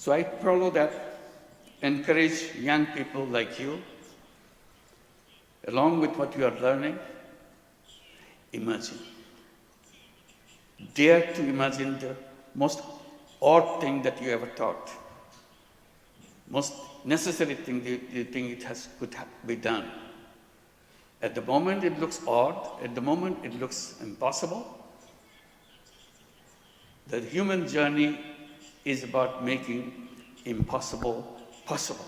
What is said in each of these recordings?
So I follow that, encourage young people like you, along with what you are learning, imagine. Dare to imagine the most odd thing that you ever thought, most necessary thing you think it has could be done. At the moment it looks odd, at the moment it looks impossible. The human journey is about making impossible possible.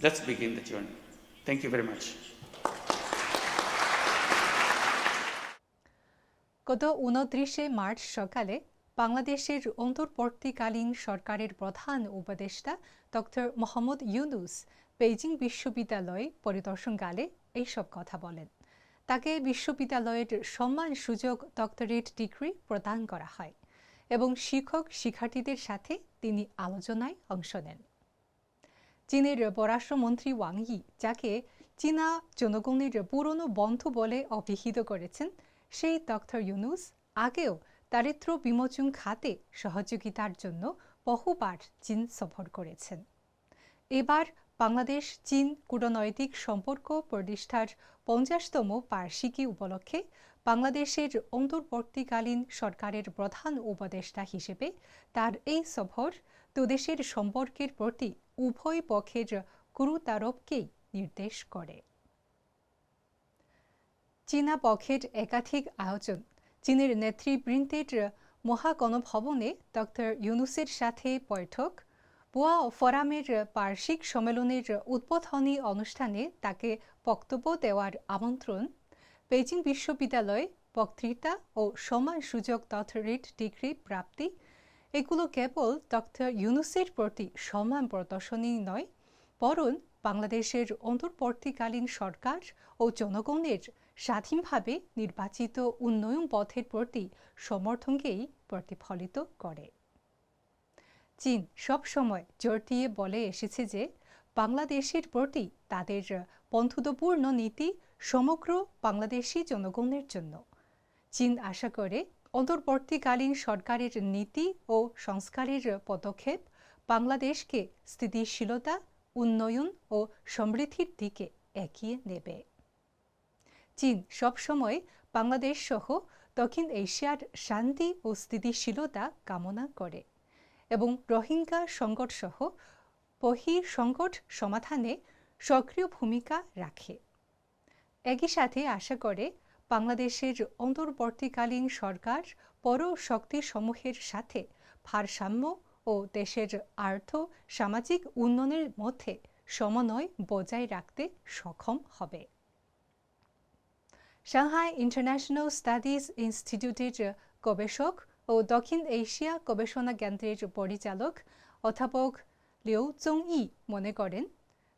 Let's begin the journey. Thank you very much. গত উনত্রিশে March সকালে বাংলাদেশের অন্তর্বর্তীকালীন সরকারের প্রধান উপদেষ্টা doctor Mohammad Yunus Beijing বিশ্ববিদ্যালয়ে পরিদর্শনকালে এইসব কথা বলেন তাকে বিশ্ববিদ্যালয়ের সম্মান সুযোগ ডক্টরেট ডিগ্রি প্রদান করা হয় এবং শিক্ষক শিক্ষার্থীদের সাথে তিনি আলোচনায় অংশ নেন। চীনের পররাষ্ট্রমন্ত্রী ওয়াং ই, যাকে চীনা জনগণের পুরনো বন্ধু বলে অভিহিত করেছেন, সেই ডক্টর ইউনুস আগেও দারিদ্র বিমোচন খাতে সহযোগিতার জন্য বহুবার চীন সফর করেছেন। এবার বাংলাদেশ, চীন কূটনৈতিক সম্পর্ক প্রতিষ্ঠার পঞ্চাশতম বার্ষিকী উপলক্ষে বাংলাদেশের অন্তর্বর্তীকালীন সরকারের প্রধান উপদেষ্টা হিসেবে তার এই সফর দুদেশের সম্পর্কের প্রতি উভয় পক্ষের গুরুত্বারোপকেই নির্দেশ করে। চীনা পক্ষের একাধিক আয়োজন, চীনের নেতৃবৃন্দের মহাগণভবনে ডক্টর ইউনুসের সাথে বৈঠক বুয়া ফোরামের বার্ষিক সম্মেলনের উদ্বোধনী অনুষ্ঠানে তাকে বক্তব্য দেওয়ার আমন্ত্রণ। বেজিং বিশ্ববিদ্যালয়ে বক্তৃতা ও সমান সুযোগ ডক্টরেট ডিগ্রি প্রাপ্তি, এগুলো কেবল ডক্টর ইউনুসের প্রতি সম্মান প্রদর্শনী নয়, বরং বাংলাদেশের অন্তর্বর্তীকালীন সরকার ও জনগণের স্বাধীনভাবে নির্বাচিত উন্নয়ন পথের প্রতি সমর্থনকেই প্রতিফলিত করে। চীন সবসময় জোর দিয়ে বলে এসেছে যে বাংলাদেশের প্রতি তাদের বন্ধুত্বপূর্ণ নীতি সমগ্র বাংলাদেশি জনগণের জন্য। চীন আশা করে অন্তর্বর্তীকালীন সরকারের নীতি ও সংস্কারের পদক্ষেপ বাংলাদেশকে স্থিতিশীলতা, উন্নয়ন ও সমৃদ্ধির দিকে এগিয়ে নেবে। চীন সবসময় বাংলাদেশ সহ দক্ষিণ এশিয়ার শান্তি ও স্থিতিশীলতা কামনা করে। এবং রোহিঙ্গা সংকট সহ বহির সংকট সমাধানে সক্রিয় ভূমিকা রাখে। একই সাথে আশা করে বাংলাদেশের অন্তর্বর্তীকালীন সরকার পর শক্তিসমূহের সাথে ভারসাম্য ও দেশের আর্থ সামাজিক উন্নয়নের মধ্যে সমন্বয় বজায় রাখতে সক্ষম হবে। সাংহাই ইন্টারন্যাশনাল স্টাডিজ ইনস্টিটিউটের গবেষক ও দক্ষিণ এশিয়া গবেষণা কেন্দ্রের পরিচালক অধ্যাপক লিউ চং ই মনে করেন,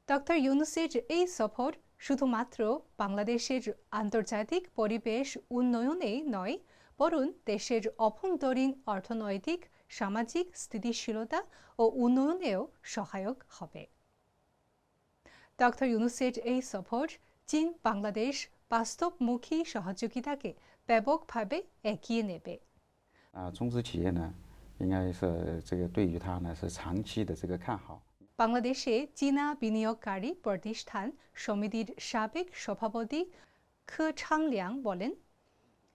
ডক্টর ইউনুসের এই সফর শুধুমাত্র বাংলাদেশের আন্তর্জাতিক পরিবেশ উন্নয়নে নয়, বরং দেশের অভ্যন্তরীণ অর্থনৈতিক, সামাজিক স্থিতিশীলতা ও উন্নয়নেও সহায়ক হবে। ডক্টর ইউনুসের এই সফর চীন বাংলাদেশ বাস্তবমুখী সহযোগিতাকে ব্যাপকভাবে এগিয়ে নেবে। 啊，中资企业呢，应该是这个对于它呢是长期的这个看好。 বাংলাদেশে চীনা বিনিয়োগকারী প্রতিষ্ঠান সমিতির সাবেক সভাপতি খে ছাংলিয়াং বলেন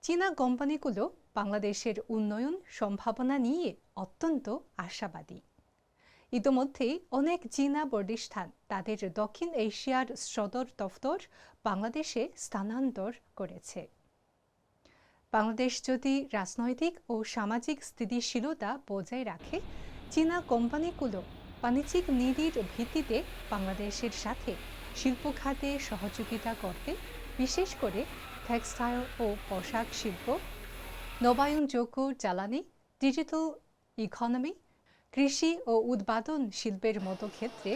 চীনা কোম্পানিগুলো বাংলাদেশের উন্নয়ন সম্ভাবনা নিয়ে অত্যন্ত আশাবাদী ইতোমধ্যেই অনেক চীনা প্রতিষ্ঠান তাদের দক্ষিণ এশিয়ার সদর দফতর বাংলাদেশে স্থানান্তর করেছে বাংলাদেশ যদি রাজনৈতিক ও সামাজিক স্থিতিশীলতা বজায় রাখে, চীনা কোম্পানিগুলো বাণিজ্যিক নীতির ভিত্তিতে বাংলাদেশের সাথে শিল্প খাতে সহযোগিতা করতে, বিশেষ করে টেক্সটাইল ও পোশাক শিল্প, নবায়নযোগ্য জ্বালানি, ডিজিটাল ইকোনমি, কৃষি ও উৎপাদন শিল্পের মতো ক্ষেত্রে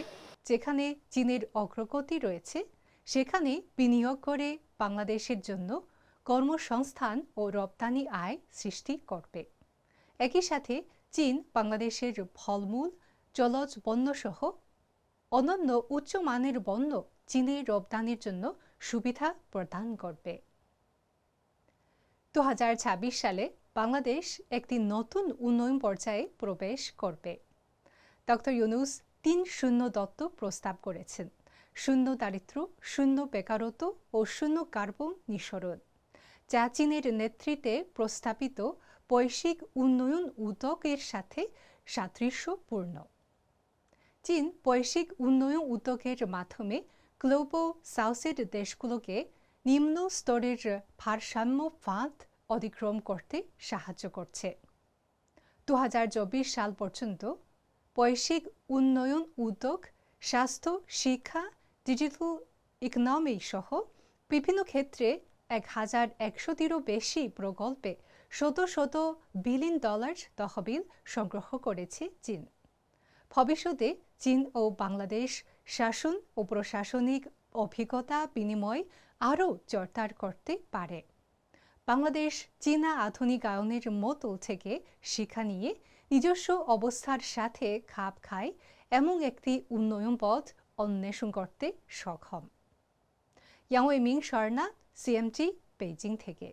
যেখানে চীনের অগ্রগতি রয়েছে, সেখানে বিনিয়োগ করে বাংলাদেশের জন্য কর্মসংস্থান ও রপ্তানি আয় সৃষ্টি করবে। একই সাথে চীন, বাংলাদেশের ফলমূল, জলজ পণ্যসহ অনন্য উচ্চমানের পণ্য চীনে রপ্তানির জন্য সুবিধা প্রদান করবে। দু হাজার ছাব্বিশ সালে বাংলাদেশ একটি নতুন উন্নয়ন পর্যায়ে প্রবেশ করবে। ডক্টর ইউনুস তিন শূন্য দত্ত প্রস্তাব করেছেন। শূন্য দারিদ্র শূন্য বেকারত্ব ও শূন্য কার্বন নিঃসরণ। চীনের নেতৃত্বে প্রস্তাবিত বৈশ্বিক উন্নয়ন উদ্যোগের সাথে সাদৃশ্যপূর্ণ। চীন বৈশ্বিক উন্নয়ন উদ্যোগের মাধ্যমে গ্লোবাল সাউথের দেশগুলোকে নিম্ন স্তরের ভারসাম্য ফাঁদ অতিক্রম করতে সাহায্য করছে। দু হাজার চব্বিশ সাল পর্যন্ত বৈশ্বিক উন্নয়ন উদ্যোগ, স্বাস্থ্য, শিক্ষা, ডিজিটাল ইকোনমি সহ বিভিন্ন ক্ষেত্রে এক হাজার একশোটিরও বেশি প্রকল্পে শত শত বিলিয়ন ডলার তহবিল সংগ্রহ করেছে চীন। ভবিষ্যতে চীন ও বাংলাদেশ শাসন ও প্রশাসনিক অভিজ্ঞতা বিনিময় আরও জোরদার করতে পারে। বাংলাদেশ চীনা আধুনিকায়নের মতো থেকে শিক্ষা নিয়ে নিজস্ব অবস্থার সাথে খাপ খায় এমন একটি উন্নয়ন পথ অন্বেষণ করতে সক্ষম। ইয়াংওয়ে মিং শর্ণা সিএমটি বেইজিং থেকে